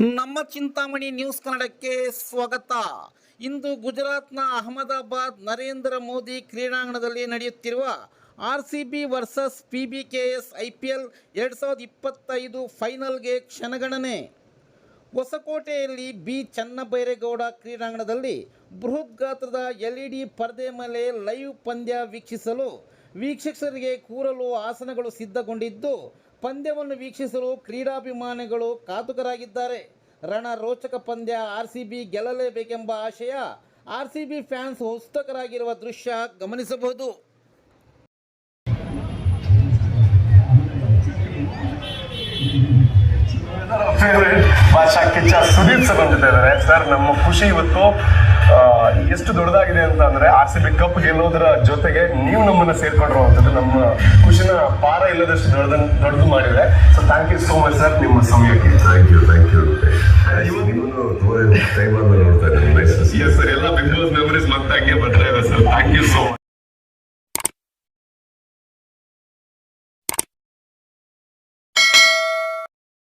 ನಮ್ಮ ಚಿಂತಾಮಣಿ ನ್ಯೂಸ್ ಕನ್ನಡಕ್ಕೆ ಸ್ವಾಗತ. ಇಂದು ಗುಜರಾತ್ನ ಅಹಮದಾಬಾದ್ ನರೇಂದ್ರ ಮೋದಿ ಕ್ರೀಡಾಂಗಣದಲ್ಲಿ ನಡೆಯುತ್ತಿರುವ R C B versus P B K S I P L ಎರಡು ಸಾವಿರದ ಇಪ್ಪತ್ತೈದು ಫೈನಲ್ಗೆ ಕ್ಷಣಗಣನೆ. ಹೊಸಕೋಟೆಯಲ್ಲಿ ಬಿ ಚನ್ನಬೈರೇಗೌಡ ಕ್ರೀಡಾಂಗಣದಲ್ಲಿ ಬೃಹತ್ ಗಾತ್ರದ ಎಲ್ ಇ ಡಿ ಪರದೆ ಮೇಲೆ ಲೈವ್ ಪಂದ್ಯ ವೀಕ್ಷಿಸಲು ವೀಕ್ಷಕರಿಗೆ ಕೂರಲು ಆಸನಗಳು ಸಿದ್ಧಗೊಂಡಿದ್ದು, ಪಂದ್ಯವನ್ನು ವೀಕ್ಷಿಸಲು ಕ್ರೀಡಾಭಿಮಾನಿಗಳು ಕಾತುಕರಾಗಿದ್ದಾರೆ. ರಣ ರೋಚಕ ಪಂದ್ಯ ಆರ್ ಸಿ ಬಿ ಗೆಲ್ಲಲೇಬೇಕೆಂಬ ಆಶಯ ಆರ್ ಸಿ ಬಿ ಫ್ಯಾನ್ಸ್ ಉತ್ಸುಕರಾಗಿರುವ ದೃಶ್ಯ ಗಮನಿಸಬಹುದು. ಭಾಷಾ ಕಿಚ್ಚ ಸುದೀಪ್ ಸರ್ ನಮ್ಮ ಜೊತೆ ಇದ್ದಾರೆ ಸರ್ ನಮ್ಮ ಖುಷಿ ಇವತ್ತು ಎಷ್ಟು ದೊಡ್ಡದಾಗಿದೆ ಅಂತ ಅಂದ್ರೆ ಆರ್ ಸಿ ಬಿ ಕಪ್ ಗೆಲ್ಲೋದ್ರ ಜೊತೆಗೆ ನೀವು ನಮ್ಮನ್ನ ಸೇರ್ಕೊಂಡಿರುವಂಥದ್ದು ನಮ್ಮ ಖುಷಿನ ಪಾರ ಇಲ್ಲದಷ್ಟು ದೊಡ್ಡ ದೊಡ್ಡದು ಮಾಡಿದೆ so thank you so much sir ನಿಮ್ಮ ಸಮಯಕ್ಕೆ. Thank you thank you time ಆದ್ಮೇಲೆ ನೋಡ್ತಾ ಇದ್ದೀನಿ ನೈಸ್ ಎಸ್ ಸರ್ ಎಲ್ಲ ಬಿಗ್ ಬಾಸ್ ಮೆಮರೀಸ್ ಮತ್ತೆ ಹಂಗೆ ಬರ್ತಾ ಇದೆ sir thank you so much